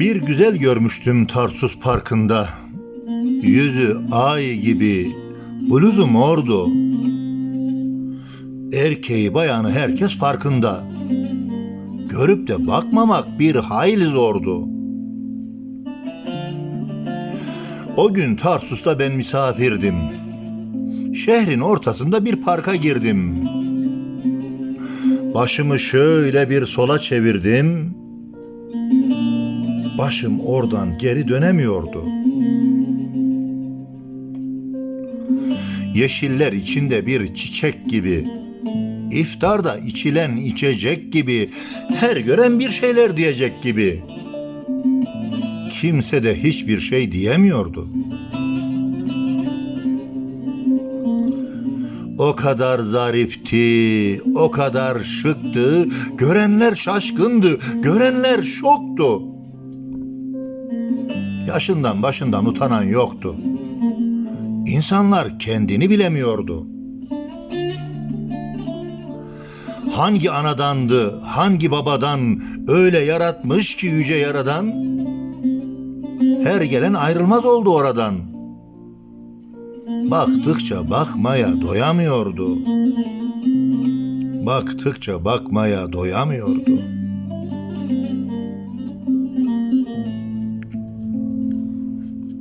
Bir güzel görmüştüm Tarsus Parkı'nda. Yüzü ay gibi, bluzu mordu. Erkeği bayanı herkes farkında. Görüp de bakmamak bir hayli zordu. O gün Tarsus'ta ben misafirdim. Şehrin ortasında bir parka girdim. Başımı şöyle bir sola çevirdim. Başım oradan geri dönemiyordu. Yeşiller içinde bir çiçek gibi, iftarda içilen içecek gibi, her gören bir şeyler diyecek gibi. Kimse de hiçbir şey diyemiyordu. O kadar zarifti, o kadar şıktı, görenler şaşkındı, görenler şoktu. Yaşından başından utanan yoktu. İnsanlar kendini bilemiyordu. Hangi anadandı, hangi babadan öyle yaratmış ki yüce yaradan? Her gelen ayrılmaz oldu oradan. Baktıkça bakmaya doyamıyordu. Baktıkça bakmaya doyamıyordu.